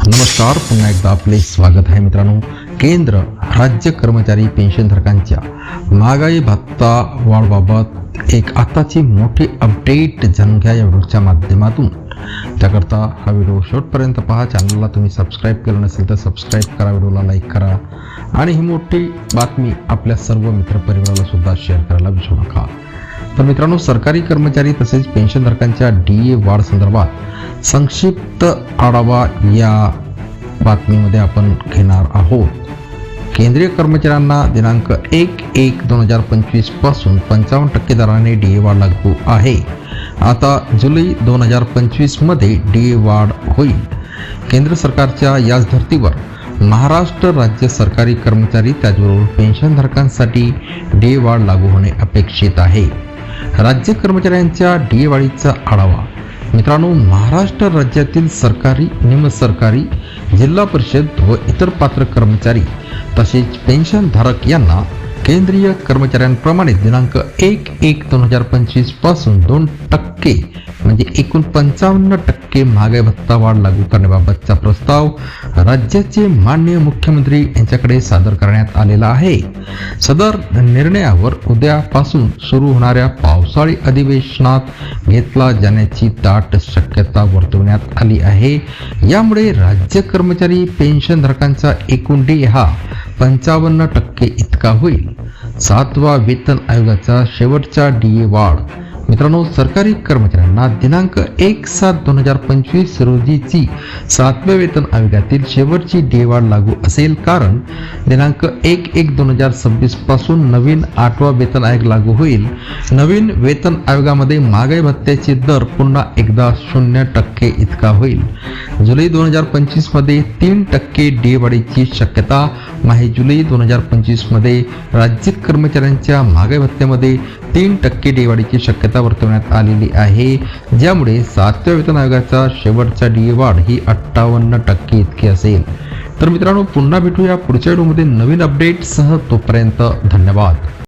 नमस्कार पुन्हा एकदा आपले स्वागत आहे मित्रांनो. केंद्र राज्य कर्मचारी पेन्शनधारकांच्या महागाई भत्ता वाढबाबत एक आताची मोठी अपडेट जाणून घ्या या व्हिडिओच्या माध्यमातून. त्याकरता हा व्हिडिओ शेवटपर्यंत पहा. चॅनलला तुम्ही सबस्क्राईब केलं नसेल तर सबस्क्राईब करा व्हिडिओला लाईक करा. आणि ही मोठी बातमी आपल्या सर्व मित्रपरिवाराला सुद्धा शेअर करायला विसरू नका. तर मित्रांनो सरकारी कर्मचारी तसेच पेन्शनधारकांच्या डी ए वाढ संदर्भात संक्षिप्त आढावा या बातमीमध्ये आपण घेणार आहोत. केंद्रीय कर्मचाऱ्यांना दिनांक एक एक दोन हजार पंचवीसपासून पंचावन्न टक्के दराने डी ए वाढ लागू आहे. आता जुलै दोन हजार पंचवीसमध्ये डी ए वाढ होईल. केंद्र सरकारच्या याच धर्तीवर महाराष्ट्र राज्य सरकारी कर्मचारी त्याचबरोबर पेन्शनधारकांसाठी डी ए वाढ लागू होणे अपेक्षित आहे. राज्य कर्मचाऱ्यांच्या डी आढावा. मित्रांनो महाराष्ट्र राज्यातील सरकारी निमसरकारी जिल्हा परिषद व इतर पात्र कर्मचारी तसेच पेन्शनधारक यांना केंद्रीय कर्मचाऱ्यांप्रमाणे दिनांक एक एक दोन हजार पंचवीसपासून दोन टक्के म्हणजे एकूण पंचावन्न टक्के महागाई भत्ता वाढ लागू करण्याबाबतचा प्रस्ताव राज्याचे माननीय मुख्यमंत्री यांच्याकडे सादर करण्यात आलेला आहे. सदर निर्णयावर उद्यापासून सुरू होणाऱ्या पाव पावसाळी अधिवेशनात घेतला जाण्याची दाट शक्यता वर्तवण्यात आली आहे. यामुळे राज्य कर्मचारी पेन्शनधारकांचा एकूण डे हा पंचावन्न टक्के इतका होईल. सातवा वेतन आयोगाचा शेवटचा डी ए वाढ मित्रांनो सरकारी कर्मचाऱ्यांना दिनांक एक सात दोन हजार पंचवीस रोजीची सातव्या वेतन आयोगातील शेवटची डेवाढ लागू असेल कारण दिनांक एक एक दोन हजार सव्वीसपासून नवीन आठवा वेतन आयोग लागू होईल. नवीन वेतन आयोगामध्ये महागाई भत्त्याचे दर पुन्हा एकदा शून्य टक्के इतका होईल. जुलै दोन हजार पंचवीसमध्ये तीन टक्के डेवाढीची शक्यता. माहे जुलै दोन हजार पंचवीसमध्ये राज्य कर्मचाऱ्यांच्या महागाई भत्त्यामध्ये तीन टक्के डेवाढीची वाढीची शक्यता वर्तवण्यात आलेली आहे. ज्यामुळे सातव्या वेतन आयोगाचा शेवटचा डी वाढ ही अठ्ठावन्न टक्के इतकी असेल. तर मित्रांनो पुन्हा भेटूया पुढच्या व्हिडिओमध्ये नवीन अपडेटसह तोपर्यंत धन्यवाद.